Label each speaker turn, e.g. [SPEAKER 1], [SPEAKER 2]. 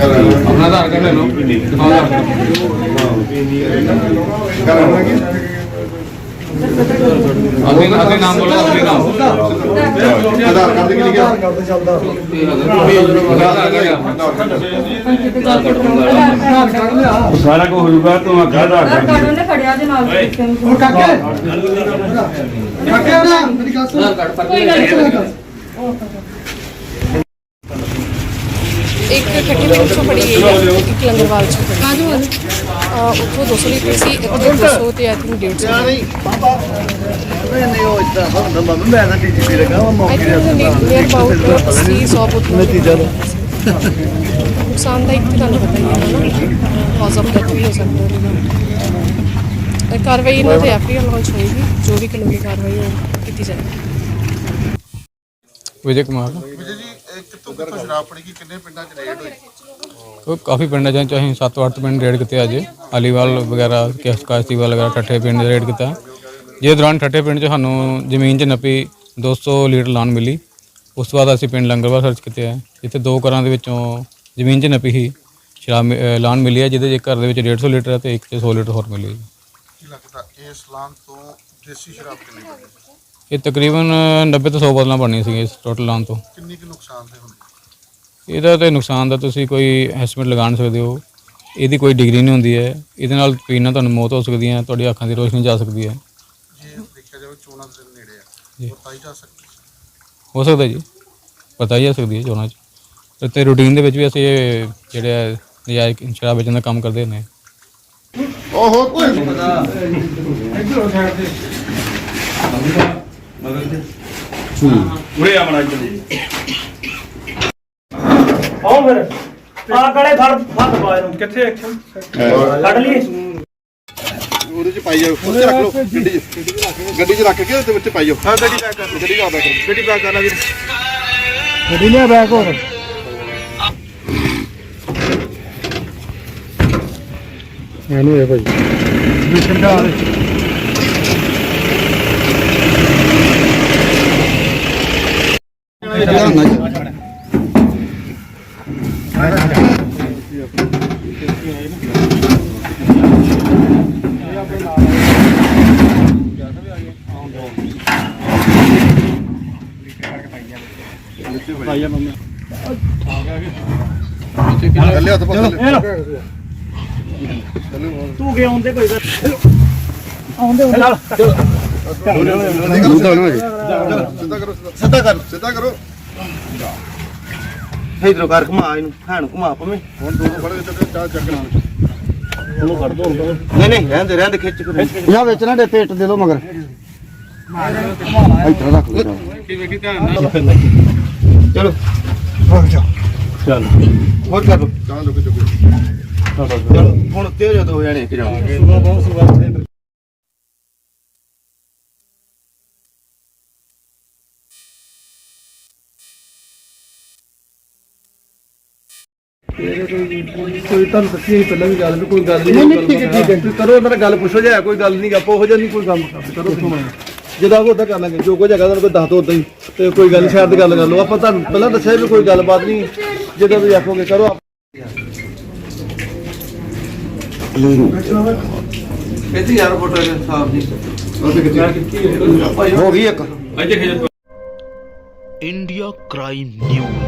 [SPEAKER 1] ਆਧਾਰ card ਲੈ ਲਓ ਆਧਾਰ card ਆਪਣੇ ਆਪਣੇ ਨਾਮ ਬੋਲੋ ਆਪਣੇ ਨਾਮ
[SPEAKER 2] ਆਧਾਰ ਕਾਰਡ ਕੀ ਲਿਖਿਆ
[SPEAKER 3] ਸਾਰਾ ਕੁਝ ਹੋ ਜੂਗਾ ਤੂੰ ਅੱਗਾ ਦਾ
[SPEAKER 4] ਆਧਾਰ ਕਾਰਡ ਉਹਨੇ ਫੜਿਆ ਦੇ ਨਾਲ। ਕਿਸੇ ਨੂੰ
[SPEAKER 2] ਹੁਣ ਕਾਕੇ ਕਾਕੇ ਨਾ ਮੇਰੀ ਗੱਲ ਸੁਣ।
[SPEAKER 4] ਕੋਈ ਗੱਲ ਨਹੀਂ।
[SPEAKER 5] ਇੱਕ ਖੱਟੀ ਮਿਰਚ ਤੋਂ ਫੜੀ ਗਈ ਹੈ ਇੱਕ ਲੰਗਰਵਾਲ ਚ ਕਾਜੂ ਉੱਥੋਂ 200 ਲੀਟਰ ਸੀ ਇੱਥੇ 200 ਤੇ ਆਈ ਥਿੰਕ 150
[SPEAKER 2] ਨਹੀਂ ਨਹੀਂ ਉਹ ਇਦਾਂ ਹੁੰਦਾ ਮੈਂ ਮੈਂ ਤਾਂ ਟੀਜੀ ਲਗਾ ਉਹ
[SPEAKER 5] ਆਈ ਥਿੰਕ ਨੀਅਰ ਅਬਾਊਟ 80 100 ਬੋਤਲਾਂ ਨਤੀਜਾ ਨੁਕਸਾਨ ਦਾ ਇੱਕ ਤਾਂ ਤੁਹਾਨੂੰ ਪਤਾ ਹੀ ਹੈ ਨਾ। ਕਾਜ਼ ਆਫ ਡੈਥ ਵੀ ਹੋ ਸਕਦਾ ਹੈ ਇਹ ਕਾਰਵਾਈ ਇਹਨਾਂ ਤੇ ਐਫਆਈਆਰ ਲਾਂਚ ਹੋਏਗੀ ਜੋ ਵੀ ਕਾਨੂੰਨੀ ਕਾਰਵਾਈ ਕੀਤੀ ਜਾਏਗੀ।
[SPEAKER 1] ਵਿਜੇ ਕੁਮਾਰ।
[SPEAKER 2] ਵਿਜੇ ਜੀ ਇਹ ਕਿੱਥੋਂ ਕਿੱਥੋਂ ਸ਼ਰਾਬ ਫੜੀ ਗਈ ਕਿੰਨੇ ਪਿੰਡਾਂ 'ਚ ਰੇਡ ਹੋਈ?
[SPEAKER 1] ਉਹ ਕਾਫੀ ਪਿੰਡਾਂ ਜਾਂ ਚਾਹੇ 7-8 ਪਿੰਡ ਰੇਡ ਕੀਤੇ ਅੱਜ। ਅਲੀਵਾਲ ਵਗੈਰਾ ਕੈਸ ਕਾਸਤੀਵਾਲ ਵਗੈਰਾ ਠੱਠੇ ਪਿੰਡ ਰੇਡ ਕੀਤਾ। ਜਿਹਦੇ ਦੌਰਾਨ ਠੱਠੇ ਪਿੰਡ 'ਚ ਸਾਨੂੰ ਜ਼ਮੀਨ 'ਚ ਨੱਪੀ 200 ਲੀਟਰ ਲਾਨ ਮਿਲੀ। ਉਸ ਤੋਂ ਬਾਅਦ ਅਸੀਂ ਪਿੰਡ ਲੰਗਰਵਾਲ ਸਰਚ ਕੀਤੇ ਆ। ਜਿੱਥੇ ਦੋ ਘਰਾਂ ਦੇ ਵਿੱਚੋਂ ਜ਼ਮੀਨ 'ਚ ਨੱਪੀ ਹੀ ਸ਼ਰਾਬ ਲਾਨ ਮਿਲੀ ਹੈ ਜਿਹਦੇ ਇੱਕ ਘਰ ਦੇ ਵਿੱਚ 150 ਲੀਟਰ ਹੈ ਤੇ ਇੱਕ 'ਚ 100 ਲੀਟਰ ਹੋਰ ਮਿਲੀ। ਹੈ
[SPEAKER 2] ਕੀ ਲੱਗਦਾ ਇਸ ਲਾਨ ਤੋਂ ਦੇਸੀ ਸ਼ਰਾਬ ਕਿੰਨੀ ਬਣੀ
[SPEAKER 1] ਇਹ ਤਕਰੀਬਨ 90 ਤੋਂ 100 ਬੋਤਲਾਂ ਬਣਨੀਆਂ ਸੀਗੀਆਂ ਇਸ ਟੋਟਲ ਲਾਨ ਤੋਂ।
[SPEAKER 2] ਕਿੰਨੀ ਕੁ ਨੁਕਸਾਨ ਤੇ ਹੁੰਦੀ
[SPEAKER 1] ਇਹਦਾ ਤੇ ਨੁਕਸਾਨ ਦਾ ਤੁਸੀਂ ਕੋਈ ਐਸਟੀਮੇਟ ਲਗਾ ਨਹੀਂ ਸਕਦੇ ਹੋ। ਇਹਦੀ ਕੋਈ ਡਿਗਰੀ ਨਹੀਂ ਹੁੰਦੀ ਹੈ। ਇਹਦੇ ਨਾਲ ਪੀਣ ਨਾਲ ਤੁਹਾਨੂੰ ਮੌਤ ਹੋ ਸਕਦੀ ਹੈ ਤੁਹਾਡੀ ਅੱਖਾਂ ਦੀ ਰੋਸ਼ਨੀ ਜਾ ਸਕਦੀ ਹੈ।
[SPEAKER 2] ਜੇ ਦੇਖਿਆ ਜਾਵੇ ਚੋਣਾਂ ਦੇ ਨੇੜੇ ਆ
[SPEAKER 1] ਜੀ।
[SPEAKER 2] ਉਹ ਤਾਈ ਜਾ ਸਕਦੀ
[SPEAKER 1] ਹੋ? ਸਕਦਾ ਜੀ। ਪਤਾ ਹੀ ਆ ਸਕਦੀ ਹੈ ਚੋਣਾਂ 'ਚ। ਤੇ- ਤੇ ਰੂਟੀਨ ਦੇ ਵਿੱਚ ਵੀ ਅਸੀਂ ਇਹ ਜਿਹੜੇ ਆ ਨਜਾਇਜ਼ ਸ਼ਰਾਬ ਵੇਚਣ ਦਾ ਕੰਮ ਕਰਦੇ ਨੇ
[SPEAKER 2] ਓਹੋ। ਕੋਈ
[SPEAKER 3] ਉਰੇ ਆ ਮਣਾ ਜੀ
[SPEAKER 6] ਆਓ ਫਿਰ। ਆ ਗਲੇ ਫੜ ਹੱਥ ਪਾ ਇਹਨੂੰ। ਕਿੱਥੇ ਐਕਸ਼ਨ ਕੱਢ ਲਈ।
[SPEAKER 2] ਉਹਦੇ 'ਚ ਪਾਈ ਜਾਓ। ਉਹਦੇ 'ਚ ਰੱਖ ਲਓ। ਗੱਡੀ 'ਚ ਗੱਡੀ 'ਚ ਰੱਖ ਕੇ ਉਹਦੇ ਵਿੱਚ ਪਾਈ ਜਾਓ। ਹਾਂ ਗੱਡੀ ਪੈਕ ਕਰ ਗੱਡੀ ਲਾ ਬੈਕ ਗੱਡੀ ਪੈਕ ਕਰ ਲਾ ਵੀਰ
[SPEAKER 6] ਗੱਡੀ ਲਿਆ ਬੈਗ ਹੋਰ। ਇਹਨੂੰ ਇਹ ਭਾਈ। ਮਿਸ਼ਨ ਦਾ।
[SPEAKER 2] ਥੱਲੇ ਹੱਥ ਪਾ ਥੱਲੇ
[SPEAKER 6] ਤੂੰ ਕੇ ਆਉਂਦੇ। ਕੋਈ ਗੱਲ ਆਉਂਦੇ ਨਾਲ
[SPEAKER 2] ਸਿੱਧਾ ਕਰੋ ਸਿੱਧਾ ਕਰ। ਸਿੱਧਾ ਕਰੋ
[SPEAKER 6] ਇਧਰੋਂ ਕਰ ਘੁਮਾ ਇਹਨੂੰ ਹੈਣ ਘੁਮਾ ਪਵੇਂ
[SPEAKER 2] ਹੁਣ ਦੋ ਫੜ ਕੇ ਚੱਲ ਚਾਹ ਚੱਕਣਾ
[SPEAKER 6] ਉਹਨੂੰ ਕੱਢ ਦੋ ਨਹੀਂ ਨਹੀਂ ਰਹਿੰਦੇ ਰਹਿੰਦੇ ਖਿੱਚ ਕੇ
[SPEAKER 7] ਯਾ ਵਿੱਚ ਨਾ ਦੇ ਪੇਟ ਦੇ ਲੋ ਮਗਰ। ਇੱਥੇ ਰੱਖ ਲਓ।
[SPEAKER 6] ਚਲੋ। ਚੱਲ।
[SPEAKER 2] ਹੋਰ ਕਰ ਲਓ। ਚਾਹ ਲੋ ਕੇ ਚੁੱਕੋ।
[SPEAKER 6] ਚਲੋ ਹੁਣ ਤੇ ਜਦੋਂ ਹੋ ਜਾਣੇ ਇੱਕ ਜਣਾ ਇਹਦੇ
[SPEAKER 7] ਕੋਈ ਕੋਈ ਤੁਹਾਨੂੰ ਦੱਸੀ ਹੋਈ ਪਹਿਲਾਂ ਵੀ ਗੱਲ ਵੀ ਕੋਈ ਗੱਲ ਨਹੀਂ ਨਹੀਂ, ਨਹੀਂ, ਠੀਕ ਹੈ, ਠੀਕ ਹੈ। ਤੁਸੀਂ ਕਰੋ ਉਹਨਾਂ ਨਾਲ ਗੱਲ ਪੁੱਛੋ ਜਾਇਆ ਕੋਈ ਗੱਲ ਨਹੀਂ ਗੱਪ ਉਹ ਜਿਹਾ ਨਹੀਂ ਕੋਈ ਕੰਮ ਕਰਦੇ ਕਰੋ ਤੁਸੀਂ। ਜਦੋਂ ਉਹ ਉਦਾਂ ਕਰ ਲਾਂਗੇ ਜੋ ਕੁਝ ਹੈਗਾ ਤੁਹਾਨੂੰ ਕੋਈ ਦੱਸ ਦੋ ਉਦਾਂ ਹੀ ਤੇ ਕੋਈ ਗੱਲ ਸ਼ਾਇਦ ਗੱਲ ਕਰ ਲਓ। ਆਪਾਂ ਤੁਹਾਨੂੰ ਪਹਿਲਾਂ ਦੱਸਿਆ ਵੀ ਕੋਈ ਗੱਲਬਾਤ ਨਹੀਂ ਜਦੋਂ ਵੀ ਆਖੋਗੇ ਕਰੋ ਆਪ।
[SPEAKER 2] ਇੱਥੇ ਯਾਰ ਫੋਟੋ ਦੇ ਸਾਹਿਬ ਜੀ ਉਹਦੇ ਕਿੱਥੇ?
[SPEAKER 7] ਹੋ ਗਈ ਇੱਕ।
[SPEAKER 8] India crime news.